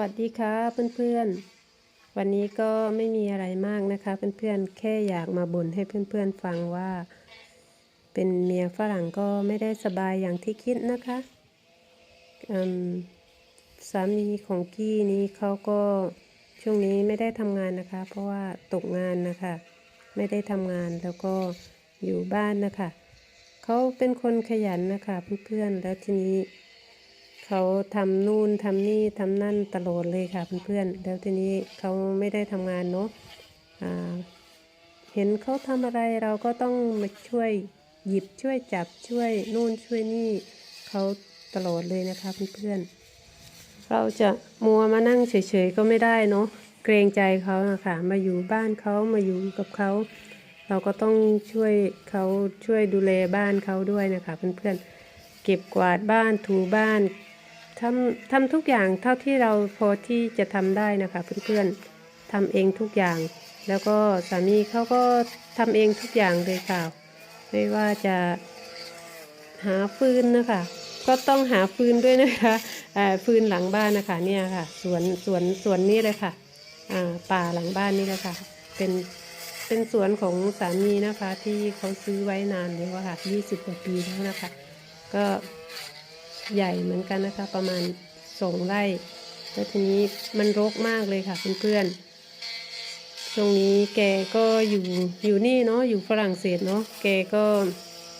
วัสดีค่ะเพื่อนๆ วันนี้ก็ไม่มีอะไรมากนะคะเพื่อนๆ แค่อยากมาบ่นให้เพื่อนๆฟังว่า เป็นเมียฝรั่งก็ไม่ได้สบายอย่างที่คิดนะคะสามีของกี้นี้เขาก็ช่วงนี้ไม่ได้ทำงานนะคะ เพราะว่าตกงานนะคะ ไม่ได้ทำงานแล้วก็อยู่บ้านนะคะ เขาเป็นคนขยันนะคะเพื่อนๆ แล้วทีนี้ เขาทำนู่นทำนี่ทำนั่นตลอดเลยค่ะเพื่อนๆแล้วทีนี้เขาไม่ได้ทำงานเนาะอ่าเห็นเขาทำอะไรเราก็ต้องมาช่วยหยิบช่วยจับช่วยนู่นช่วยนี่เขาตลอดเลยนะคะเพื่อนๆเราจะมัวมานั่งเฉยๆก็ไม่ได้เนาะเกรงใจเขาอะค่ะมาอยู่บ้านเขามาอยู่กับเขา เราก็ต้องช่วยเขาช่วยดูแลบ้านเขาด้วยนะคะเพื่อนๆเก็บกวาดบ้านถูบ้าน ทำทำทุกอย่างเท่าที่เราพอที่จะทำได้นะคะเพื่อนๆทำเองทุกอย่าง แล้วก็สามีเขาก็ทำเองทุกอย่างเลยค่ะ ไม่ว่าจะหาฟืนนะคะ ก็ต้องหาฟืนด้วยนะคะฟืนหลังบ้านนะคะเนี่ยค่ะสวนสวนสวนนี้เลยค่ะป่าหลังบ้านนี่แหละค่ะ เป็นเป็นสวนของสามีนะคะ ที่เขาซื้อไว้นานแล้วอะค่ะ20กว่าปีแล้วนะคะ ก็ ใหญ่เหมือนกันนะคะ ประมาณสองไร่ แล้วทีนี้มันรกมากเลยค่ะเพื่อนๆ ช่วงนี้แกก็อยู่อยู่นี่เนาะอยู่ฝรั่งเศสเนาะแกก็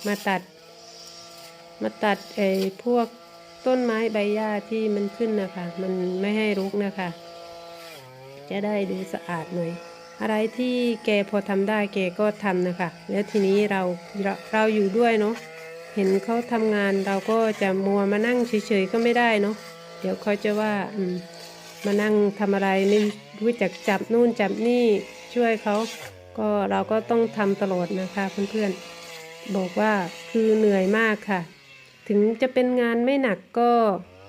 มาตัด มาตัดไอ้พวกต้นไม้ใบหญ้าที่มันขึ้นนะคะ มันไม่ให้รกนะคะ จะได้ดูสะอาดหน่อยอะไรที่แกพอทำได้แกก็ทำนะคะ แล้วทีนี้เราเราเราอยู่ด้วยเนาะ เห็นเขาทำงานเราก็จะมัวมานั่งเฉยๆก็ไม่ได้เนาะเดี๋ยวเขาจะว่าอืมมานั่งทำอะไรไม่รู้จักจับนู่นจับนี่ช่วยเขาก็เราก็ต้องทำตลอดนะคะเพื่อนๆบอกว่าคือเหนื่อยมากค่ะ ถึงจะเป็นงานไม่หนักก็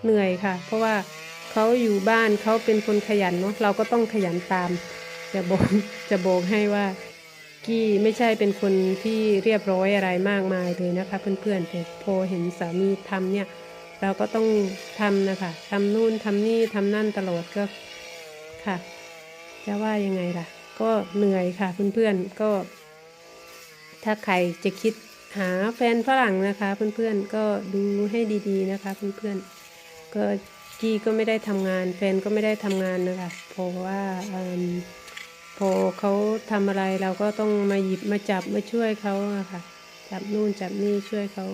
เหนื่อยค่ะ เพราะว่าเขาอยู่บ้านเขาเป็นคนขยันเนาะเราก็ต้องขยันตาม จะบอกจะบอกให้ว่า กี้ไม่ใช่เป็นคนที่เรียบร้อยอะไรมากมายเลยนะคะเพื่อนๆแต่พอเห็นสามีทำเนี่ย เราก็ต้องทำนะคะทำนู่นทำนี่ทำนั่นตลอดก็ค่ะ จะว่ายังไงล่ะ ก็เหนื่อยค่ะเพื่อนๆก็ ถ้าใครจะคิดหาแฟนฝรั่งนะคะเพื่อนๆก็ดูให้ดีๆนะคะเพื่อนๆก็กี้ก็ไม่ได้ทำงาน แฟนก็ไม่ได้ทำงานนะคะเพราะว่าอืม พอเขาทำอะไรเราก็ต้องมาหยิบมาจับมาช่วยเขาอะค่ะ จับนู่นจับนี่ช่วยเขา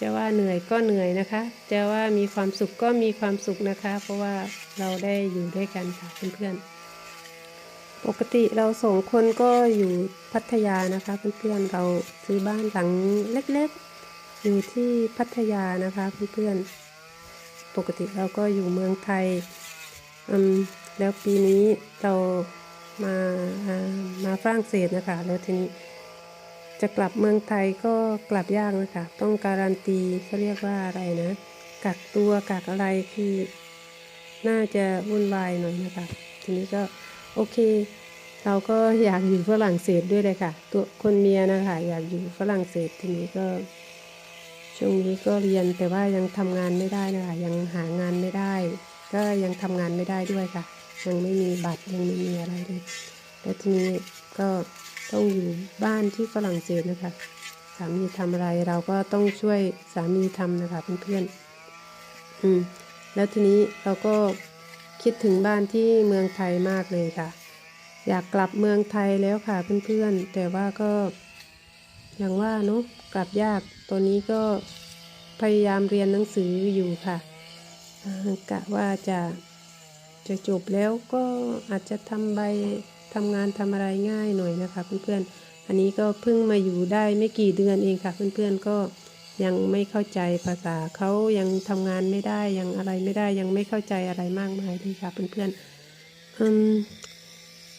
จะว่าเหนื่อยก็เหนื่อยนะคะ จะว่ามีความสุขก็มีความสุขนะคะ เพราะว่าเราได้อยู่ด้วยกันค่ะเพื่อนๆ ปกติเราสองคนก็อยู่พัทยานะคะ เพื่อนๆ เราซื้อบ้านหลังเล็กๆ อยู่ที่พัทยานะคะเพื่อนๆ ปกติเราก็อยู่เมืองไทยอืมแล้วปีนี้เรา มามาฝรั่งเศสนะคะ แล้วทีนี้จะกลับเมืองไทยก็กลับยากนะคะ ต้องการันตีเขาเรียกว่าอะไรนะกักตัวกักอะไรคือ น่าจะวุ่นวายหน่อยนะคะ ทีนี้ก็โอเค เราก็อยากอยู่ฝรั่งเศสด้วยเลยค่ะ ตัวคนเมียนะคะ อยากอยู่ฝรั่งเศสทีนี้ก็ช่วงนี้ก็เรียนแต่ว่ายังทำงานไม่ได้นะคะยังหางานไม่ได้ ก็ยังทำงานไม่ได้ด้วยค่ะ ยังไม่มีบัตรยังไม่มีอะไรเลย แล้วทีนี้ก็ต้องอยู่บ้านที่ฝรั่งเศสนะคะ สามีทำอะไรเราก็ต้องช่วยสามีทำนะคะเพื่อนๆอืมแล้วทีนี้เราก็คิดถึงบ้านที่เมืองไทยมากเลยค่ะ อยากกลับเมืองไทยแล้วค่ะเพื่อนๆ แต่ว่าก็อย่างว่าเนาะกลับยากตอนนี้ก็พยายามเรียนหนังสืออยู่ค่ะกะว่าจะ จะจบแล้วก็อาจจะทำใบทำงานทำอะไรง่ายหน่อยนะคะเพื่อนๆ อันนี้ก็เพิ่งมาอยู่ได้ไม่กี่เดือนเองค่ะเพื่อนๆ ก็ยังไม่เข้าใจภาษาเขายังทำงานไม่ได้ยังอะไรไม่ได้ยังไม่เข้าใจอะไรมากมายเลยค่ะเพื่อนๆอืม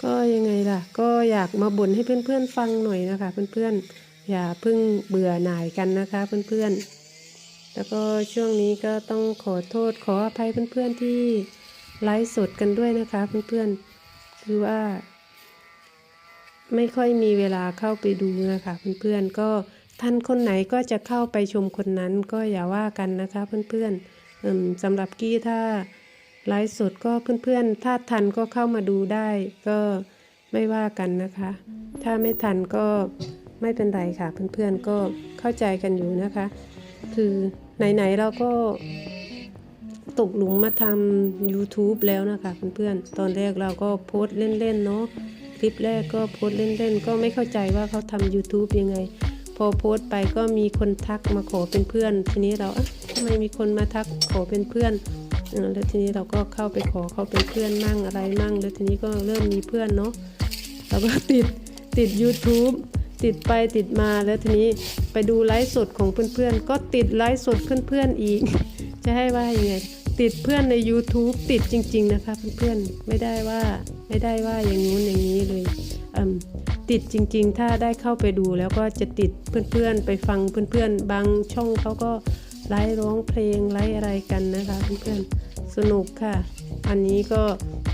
ก็ยังไงล่ะ ก็อยากมาบ่นให้เพื่อนๆฟังหน่อยนะคะเพื่อนๆ อย่าเพิ่งเบื่อหน่ายกันนะคะเพื่อนๆ แล้วก็ช่วงนี้ก็ต้องขอโทษขออภัยเพื่อนๆที่ ไลฟ์สดกันด้วยนะคะเพื่อนๆ คือว่า ไม่ค่อยมีเวลาเข้าไปดูนะคะเพื่อนๆ ก็ท่านคนไหนก็จะเข้าไปชมคนนั้นก็อย่าว่ากันนะคะเพื่อนๆสำหรับกี้ถ้าไลฟ์สดก็เพื่อนๆ ถ้าทันก็เข้ามาดูได้ก็ไม่ว่ากันนะคะ ถ้าไม่ทันก็ไม่เป็นไรค่ะเพื่อนๆก็เข้าใจกันอยู่นะคะ คือไหนๆเราก็ ตกหลุมมาทำ YouTube แล้วนะคะเพื่อนๆ ตอนแรกเราก็โพสต์เล่นๆเนาะ คลิปแรกก็โพสต์เล่นๆ ก็ไม่เข้าใจว่าเขาทำ YouTube ยังไง พอโพสต์ไปก็มีคนทักมาขอเป็นเพื่อน ทีนี้เราทำไมมีคนมาทักขอเป็นเพื่อน แล้วทีนี้เราก็เข้าไปขอเขาเป็นเพื่อนมั่งอะไรมั่ง แล้วทีนี้ก็เริ่มมีเพื่อนเนาะเราก็ติดติด YouTube ติดไปติดมาแล้วทีนี้ไปดูไลฟ์สดของเพื่อนๆ ก็ติดไลฟ์สดเพื่อนๆอีก จะให้ว่ายังไง ติดเพื่อนใน YouTube ติดจริง ๆ นะคะเพื่อนๆไม่ได้ว่าไม่ได้ว่าอย่างนู้นอย่างนี้เลยติดจริง ๆ ถ้าได้เข้าไปดูแล้วก็จะติดเพื่อนๆ ไปฟังเพื่อนๆ บางช่องเขาก็ไลฟ์ร้องเพลงไลฟ์อะไรกันนะคะเพื่อนๆสนุกค่ะ อันนี้ก็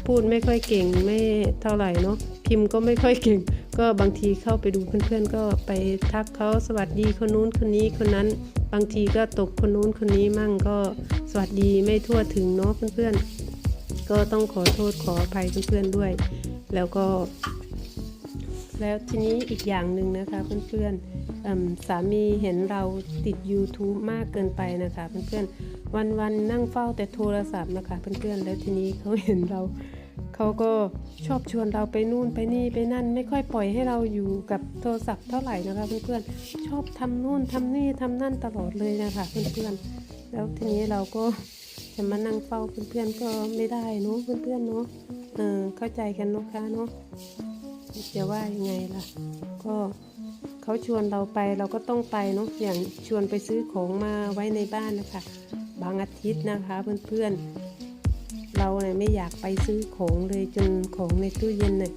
พูดไม่ค่อยเก่งไม่เท่าไหร่เนาะพิมพ์ก็ไม่ค่อยเก่ง ก็บางทีเข้าไปดูเพื่อนๆ ก็ไปทักเขาสวัสดีคนนู้นคนนี้คนนั้น บางทีก็ตกคนนู้นคนนี้มั่งก็สวัสดีไม่ทั่วถึงเนาะเพื่อนๆ ก็ต้องขอโทษขออภัยเพื่อนๆด้วย แล้วก็ แล้วทีนี้อีกอย่างหนึ่งนะคะเพื่อนๆอืมสามีเห็นเราติด YouTube มากเกินไปนะคะเพื่อนๆวันๆนั่งเฝ้าแต่โทรศัพท์นะคะเพื่อนๆแล้วทีนี้เขาเห็นเรา เขาก็ชอบชวนเราไปนู่นไปนี่ไปนั่น ไม่ค่อยปล่อยให้เราอยู่กับโทรศัพท์เท่าไหร่นะคะเพื่อนๆชอบทำนู่นทำนี่ทำนั่นตลอดเลยนะคะเพื่อนๆแล้วทีนี้เราก็จะมานั่งเฝ้าเพื่อนๆก็ไม่ได้เนาะเพื่อนๆเนาะเออเข้าใจกันเนาะคะเนาะจะว่ายังไงล่ะ ก็เขาชวนเราไปเราก็ต้องไปเนาะอย่างชวนไปซื้อของมาไว้ในบ้านนะคะ บางอาทิตย์นะคะเพื่อนๆ ไม่อยากไปซื้อของเลยจนของในตู้เย็นเนี่ย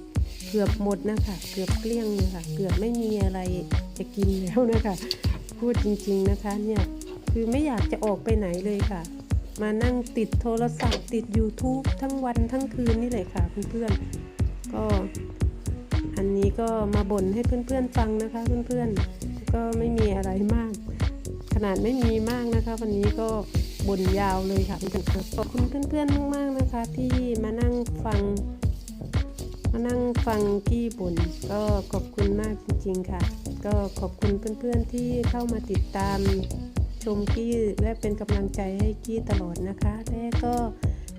เกือบหมดนะคะเกือบเกลี้ยงเลยค่ะเกือบไม่มีอะไรจะกินแล้วนะคะพูดจริง ๆนะคะเนี่ยคือไม่อยากจะออกไปไหนเลยค่ะ มานั่งติดโทรศัพท์ติด YouTube ทั้งวันทั้งคืนนี่เลยค่ะเพื่อนๆก็อันนี้ก็มาบ่นให้เพื่อนๆฟังนะคะเพื่อนๆก็ไม่มีอะไรมาก ขนาดไม่มีมากนะคะ วันนี้ก็ บ่นยาวเลยค่ะขอบคุณเพื่อนๆมากๆนะคะ ที่มานั่งฟัง มานั่งฟังกี้บ่นก็ขอบคุณมากจริง ๆ ค่ะ ก็ขอบคุณเพื่อนๆที่เข้ามาติดตามชมกี้และเป็นกำลังใจให้กี้ตลอดนะคะและก็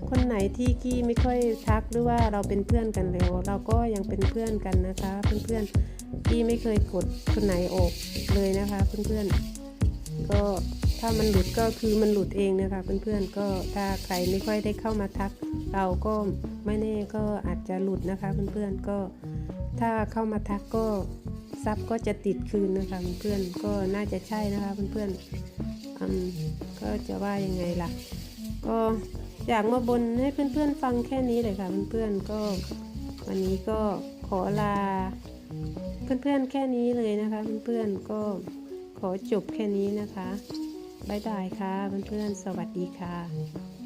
คนไหนที่กี้ไม่ค่อยทักหรือว่าเราเป็นเพื่อนกันแล้ว เราก็ยังเป็นเพื่อนกันนะคะ เพื่อนๆกี้ไม่เคยกดคนไหนออกเลยนะคะ เพื่อนๆก็ ถ้ามันหลุดก็คือมันหลุดเองนะคะเพื่อนๆก็ถ้าใครไม่ค่อยได้เข้ามาทัก เราก็ไม่แน่ก็อาจจะหลุดนะคะเพื่อนๆก็ถ้าเข้ามาทักก็ซับก็จะติดคืนนะคะเพื่อนๆก็น่าจะใช่นะคะเพื่อนๆอืมก็จะว่ายังไงล่ะ ก็อยากมาบนให้เพื่อนๆฟังแค่นี้เลยค่ะเพื่อนๆก็วันนี้ก็ขอลา เพื่อนๆแค่นี้เลยนะคะ เพื่อนๆก็ขอจบแค่นี้นะคะ บ๊ายบายค่ะเพื่อนๆสวัสดีค่ะ